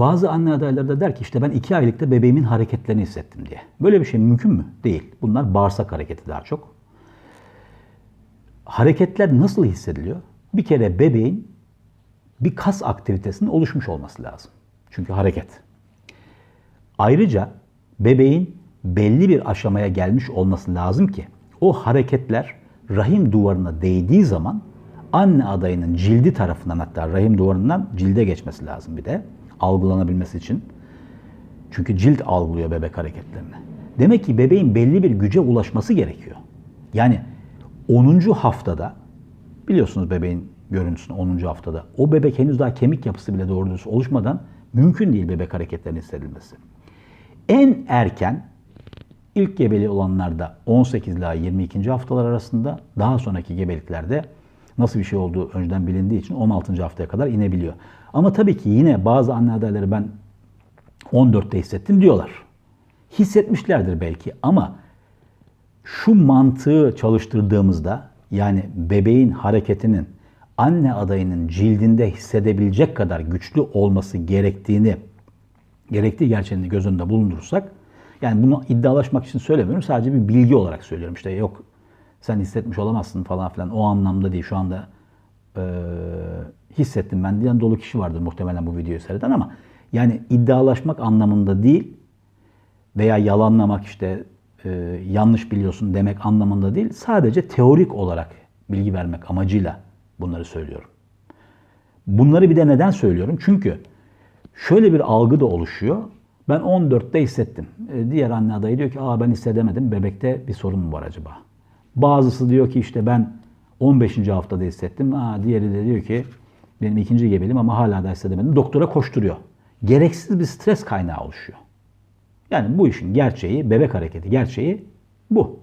Bazı anne adayları da der ki işte ben iki aylıkta bebeğimin hareketlerini hissettim diye. Böyle bir şey mümkün mü? Değil. Bunlar bağırsak hareketi daha çok. Hareketler nasıl hissediliyor? Bir kere bebeğin bir kas aktivitesinin oluşmuş olması lazım. Çünkü hareket. Ayrıca bebeğin belli bir aşamaya gelmiş olması lazım ki o hareketler rahim duvarına değdiği zaman anne adayının cildi tarafından hatta rahim duvarından cilde geçmesi lazım bir de algılanabilmesi için. Çünkü cilt algılıyor bebek hareketlerini. Demek ki bebeğin belli bir güce ulaşması gerekiyor. Yani 10. haftada biliyorsunuz bebeğin görüntüsünü 10. haftada. O bebek henüz daha kemik yapısı bile doğru dürüst oluşmadan mümkün değil bebek hareketlerinin hissedilmesi. En erken ilk gebeliği olanlarda 18 ila 22. haftalar arasında daha sonraki gebeliklerde nasıl bir şey olduğu önceden bilindiği için 16. haftaya kadar inebiliyor. Ama tabii ki yine bazı anne adayları ben 14'te hissettim diyorlar. Hissetmişlerdir belki ama şu mantığı çalıştırdığımızda yani bebeğin hareketinin anne adayının cildinde hissedebilecek kadar güçlü olması gerektiğini gerektiği gerçeğini göz önünde bulundurursak yani bunu iddialaşmak için söylemiyorum sadece bir bilgi olarak söylüyorum işte yok sen hissetmiş olamazsın falan filan o anlamda değil şu anda e, hissettim ben diyen dolu kişi vardır muhtemelen bu videoyu seyreden ama yani iddialaşmak anlamında değil veya yalanlamak işte e, yanlış biliyorsun demek anlamında değil sadece teorik olarak bilgi vermek amacıyla bunları söylüyorum. Bunları bir de neden söylüyorum? Çünkü şöyle bir algı da oluşuyor. Ben 14'te hissettim. E, diğer anne adayı diyor ki Aa ben hissedemedim. Bebekte bir sorun mu var acaba? Bazısı diyor ki işte ben 15. haftada hissettim. Aa, diğeri de diyor ki benim ikinci gebeliğim ama hala da hissedemedim. Doktora koşturuyor. Gereksiz bir stres kaynağı oluşuyor. Yani bu işin gerçeği, bebek hareketi gerçeği bu.